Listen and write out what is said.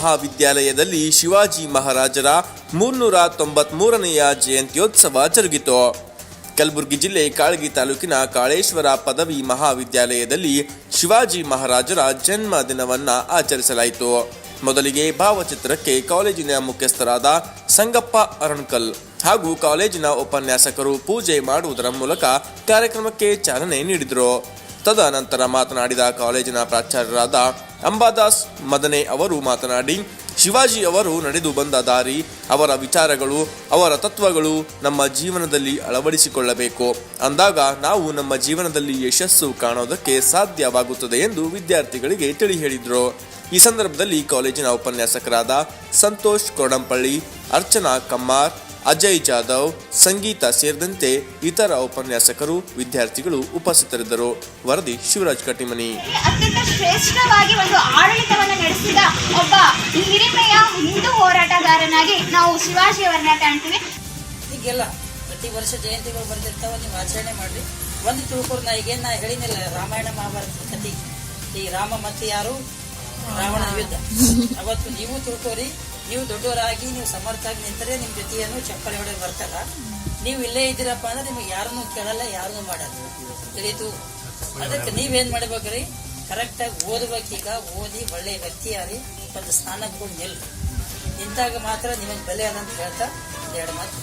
ಮಹಾವಿದ್ಯಾಲಯದಲ್ಲಿ ಶಿವಾಜಿ ಮಹಾರಾಜರ ಮುನ್ನೂರ ತೊಂಬತ್ಮೂರನೆಯ ಜಯಂತ್ಯೋತ್ಸವ ಜರುಗಿತು. ಕಲಬುರಗಿ ಜಿಲ್ಲೆ ಕಾಳಗಿ ತಾಲೂಕಿನ ಕಾಳೇಶ್ವರ ಪದವಿ ಮಹಾವಿದ್ಯಾಲಯದಲ್ಲಿ ಶಿವಾಜಿ ಮಹಾರಾಜರ ಜನ್ಮ ದಿನವನ್ನು ಆಚರಿಸಲಾಯಿತು. ಮೊದಲಿಗೆ ಭಾವಚಿತ್ರಕ್ಕೆ ಕಾಲೇಜಿನ ಮುಖ್ಯಸ್ಥರಾದ ಸಂಗಪ್ಪ ಅರಣಕಲ್ ಹಾಗೂ ಕಾಲೇಜಿನ ಉಪನ್ಯಾಸಕರು ಪೂಜೆ ಮಾಡುವುದರ ಮೂಲಕ ಕಾರ್ಯಕ್ರಮಕ್ಕೆ ಚಾಲನೆ ನೀಡಿದರು. ತದನಂತರ ಮಾತನಾಡಿದ ಕಾಲೇಜಿನ ಪ್ರಾಚಾರ್ಯರಾದ ಅಂಬಾದಾಸ್ ಮದನೆ ಅವರು ಮಾತನಾಡಿ, ಶಿವಾಜಿ ಅವರು ನಡೆದು ಬಂದ ದಾರಿ, ಅವರ ವಿಚಾರಗಳು, ಅವರ ತತ್ವಗಳು ನಮ್ಮ ಜೀವನದಲ್ಲಿ ಅಳವಡಿಸಿಕೊಳ್ಳಬೇಕು. ಅಂದಾಗ ನಾವು ನಮ್ಮ ಜೀವನದಲ್ಲಿ ಯಶಸ್ಸು ಕಾಣೋದಕ್ಕೆ ಸಾಧ್ಯವಾಗುತ್ತದೆ ಎಂದು ವಿದ್ಯಾರ್ಥಿಗಳಿಗೆ ತಿಳಿ ಹೇಳಿದರು ಈ ಸಂದರ್ಭದಲ್ಲಿ ಕಾಲೇಜಿನ ಉಪನ್ಯಾಸಕರಾದ ಸಂತೋಷ್ ಕೊಡಂಪಳ್ಳಿ, ಅರ್ಚನಾ ಕಮ್ಮಾರ್ ಅಜಯ್ ಜಾಧವ್ ಸಂಗೀತ ಸೇರಿದಂತೆ ಇತರ ಉಪನ್ಯಾಸಕರು ವಿದ್ಯಾರ್ಥಿಗಳು ಉಪಸ್ಥಿತರಿದ್ದರು. ವರದಿ ಶಿವರಾಜ್ ಕಟ್ಟಿಮನಿ. ಅತ್ಯಂತ ಶ್ರೇಷ್ಠವಾಗಿ ಒಂದು ಆಡಳಿತವನ್ನು ನಡೆಸಿದ ಒಬ್ಬ ಹಿರಿಮೆಯ ಹಿಂದೂ ಹೋರಾಟಗಾರನಾಗಿ ನಾವು ಶಿವಾಜಿಯವರನ್ನ ಕಾಣ್ತೀವಿ. ಹೀಗೆಲ್ಲ ಪ್ರತಿ ವರ್ಷ ಜಯಂತಿಗಳು ಬರ್ತಿರ್ತಾವ ನೀವು ಆಚರಣೆ ಮಾಡ್ರಿ. ಒಂದು ತಿಳ್ಕೊಂಡು ನಾ ಈಗೇನು ನಾ ಹೇಳಿನಿಲ್ಲ ರಾಮಾಯಣ ಮಹಾಭಾರತ ಕಥೆ. ಈ ರಾಮ ಮತ್ತೆ ಯಾರು? ರಾವಣ ಯುದ್ಧ ಅವತ್ತು ನೀವು ತಿಳ್ಕೋರಿ ನೀವು ದೊಡ್ಡವರಾಗಿ, ನೀವು ಸಮರ್ಥಾಗಿ ನಿಂತರೆ ನಿಮ್ ಜೊತೆಯನ್ನು ಚಪ್ಪಲಿ ಹೊಡೆ ಬರ್ತಾರ ನೀವು ಇಲ್ಲೇ ಇದ್ದೀರಪ್ಪ ಅಂದ್ರೆ ನಿಮ್ಗೆ ಯಾರನ್ನೂ ಕೇಳಲ್ಲ, ಯಾರನ್ನೂ ಮಾಡಲ್ಲ. ತಿಳಿತು ಅದಕ್ಕೆ ನೀವೇನ್ ಮಾಡ್ಬೇಕ್ರಿ? ಕರೆಕ್ಟಾಗಿ ಓದ್ಬೇಕೀಗ ಓದಿ ಒಳ್ಳೆ ವ್ಯಕ್ತಿಯಾರಿ ಒಂದು ಸ್ಥಾನಕ್ಕೆ ನಿಲ್ ನಿಂತಾಗ ಮಾತ್ರ ನಿಮಗೆ ಬೆಲೆ ಅದಂತ ಹೇಳ್ತಾ ಎರಡು ಮಾತು